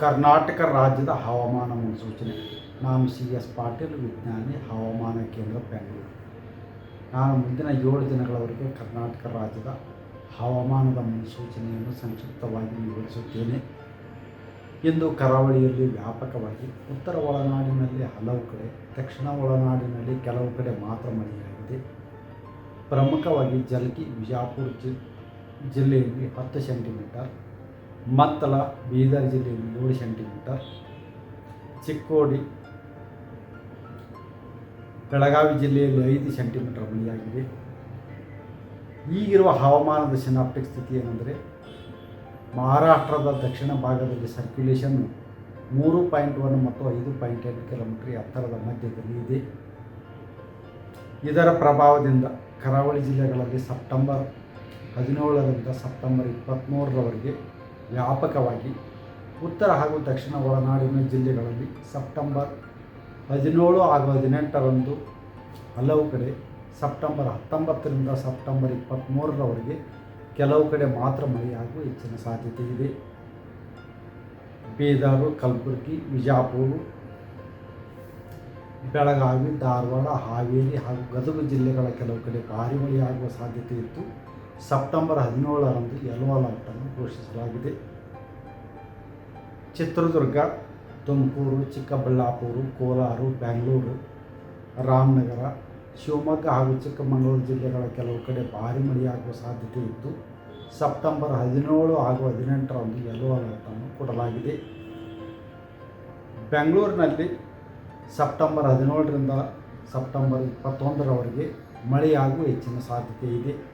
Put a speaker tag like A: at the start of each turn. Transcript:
A: ಕರ್ನಾಟಕ ರಾಜ್ಯದ ಹವಾಮಾನ ಮುನ್ಸೂಚನೆ. ನಾನು ಸಿ ಎಸ್ ಪಾಟೀಲ್, ವಿಜ್ಞಾನಿ, ಹವಾಮಾನ ಕೇಂದ್ರ, ಬೆಂಗಳೂರು. ನಾನು ಮುಂದಿನ ಏಳು ದಿನಗಳವರೆಗೆ ಕರ್ನಾಟಕ ರಾಜ್ಯದ ಹವಾಮಾನದ ಮುನ್ಸೂಚನೆಯನ್ನು ಸಂಕ್ಷಿಪ್ತವಾಗಿ ವಿವರಿಸುತ್ತೇನೆ. ಇಂದು ಕರಾವಳಿಯಲ್ಲಿ ವ್ಯಾಪಕವಾಗಿ ಉತ್ತರ ಒಳನಾಡಿನಲ್ಲಿ ಹಲವು ಕಡೆ, ದಕ್ಷಿಣ ಒಳನಾಡಿನಲ್ಲಿ ಕೆಲವು ಕಡೆ ಮಾತ್ರ ಮಳೆಯಾಗಿದೆ. ಪ್ರಮುಖವಾಗಿ ಜಲ್ಕಿ ವಿಜಾಪುರ ಜಿಲ್ಲೆಯಲ್ಲಿ ಹತ್ತು ಸೆಂಟಿಮೀಟರ್ ಮತ್ತಲ ಬೀದರ್ ಜಿಲ್ಲೆಯಲ್ಲಿ ಏಳು ಸೆಂಟಿಮೀಟರ್ ಚಿಕ್ಕೋಡಿ, ಬೆಳಗಾವಿ ಜಿಲ್ಲೆಯಲ್ಲಿ ಐದು ಸೆಂಟಿಮೀಟರ್ ಮಳೆಯಾಗಿದೆ ಈಗಿರುವ ಹವಾಮಾನದ ಸಿನಾಪ್ಟಿಕ್ ಸ್ಥಿತಿ ಏನೆಂದರೆ, ಮಹಾರಾಷ್ಟ್ರದ ದಕ್ಷಿಣ ಭಾಗದಲ್ಲಿ ಸರ್ಕ್ಯುಲೇಷನ್ ಮೂರು ಪಾಯಿಂಟ್ ಒನ್ ಮತ್ತು ಐದು ಪಾಯಿಂಟ್ ಎಂಟು ಕಿಲೋಮೀಟರ್ ಎತ್ತರದ ಮಧ್ಯದಲ್ಲಿ ಇದೆ. ಇದರ ಪ್ರಭಾವದಿಂದ ಕರಾವಳಿ ಜಿಲ್ಲೆಗಳಲ್ಲಿ ಸೆಪ್ಟೆಂಬರ್ ಹದಿನೇಳರಿಂದ ಸೆಪ್ಟೆಂಬರ್ ಇಪ್ಪತ್ತ್ಮೂರರವರೆಗೆ ವ್ಯಾಪಕವಾಗಿ ಉತ್ತರ ಹಾಗೂ ದಕ್ಷಿಣ ಒಳನಾಡಿನ ಜಿಲ್ಲೆಗಳಲ್ಲಿ ಸೆಪ್ಟೆಂಬರ್ ಹದಿನೇಳು ಹಾಗೂ ಹದಿನೆಂಟರಂದು ಹಲವು ಕಡೆ ಸೆಪ್ಟೆಂಬರ್ ಹತ್ತೊಂಬತ್ತರಿಂದ ಸೆಪ್ಟೆಂಬರ್ ಇಪ್ಪತ್ತ್ಮೂರರವರೆಗೆ ಕೆಲವು ಕಡೆ ಮಾತ್ರ ಮಳೆಯಾಗುವ ಹೆಚ್ಚಿನ ಸಾಧ್ಯತೆ ಇದೆ. ಬೀದರು, ಕಲಬುರಗಿ ವಿಜಾಪುರ ಬೆಳಗಾವಿ, ಧಾರವಾಡ, ಹಾವೇರಿ ಹಾಗೂ ಗದಗ ಜಿಲ್ಲೆಗಳ ಕೆಲವು ಕಡೆ ಭಾರಿ ಮಳೆಯಾಗುವ ಸಾಧ್ಯತೆ ಇತ್ತು. ಸೆಪ್ಟೆಂಬರ್ ಹದಿನೇಳರಂದು ಅಲರ್ಟನ್ನು ಘೋಷಿಸಲಾಗಿದೆ. ಚಿತ್ರದುರ್ಗ, ತುಮಕೂರು, ಚಿಕ್ಕಬಳ್ಳಾಪುರ, ಕೋಲಾರ ಬೆಂಗಳೂರು ರಾಮನಗರ, ಶಿವಮೊಗ್ಗ ಹಾಗೂ ಚಿಕ್ಕಮಗಳೂರು ಜಿಲ್ಲೆಗಳ ಕೆಲವು ಕಡೆ ಭಾರಿ ಮಳೆಯಾಗುವ ಸಾಧ್ಯತೆ ಇದ್ದು, ಸೆಪ್ಟೆಂಬರ್ ಹದಿನೇಳು ಹಾಗೂ ಹದಿನೆಂಟರಂದು ಯೆಲ್ಲೋ ಅಲರ್ಟನ್ನು ಕೊಡಲಾಗಿದೆ. ಬೆಂಗಳೂರಿನಲ್ಲಿ ಸೆಪ್ಟೆಂಬರ್ ಹದಿನೇಳರಿಂದ ಸೆಪ್ಟೆಂಬರ್ ಇಪ್ಪತ್ತೊಂದರವರೆಗೆ ಮಳೆಯಾಗುವ ಹೆಚ್ಚಿನ ಸಾಧ್ಯತೆ ಇದೆ.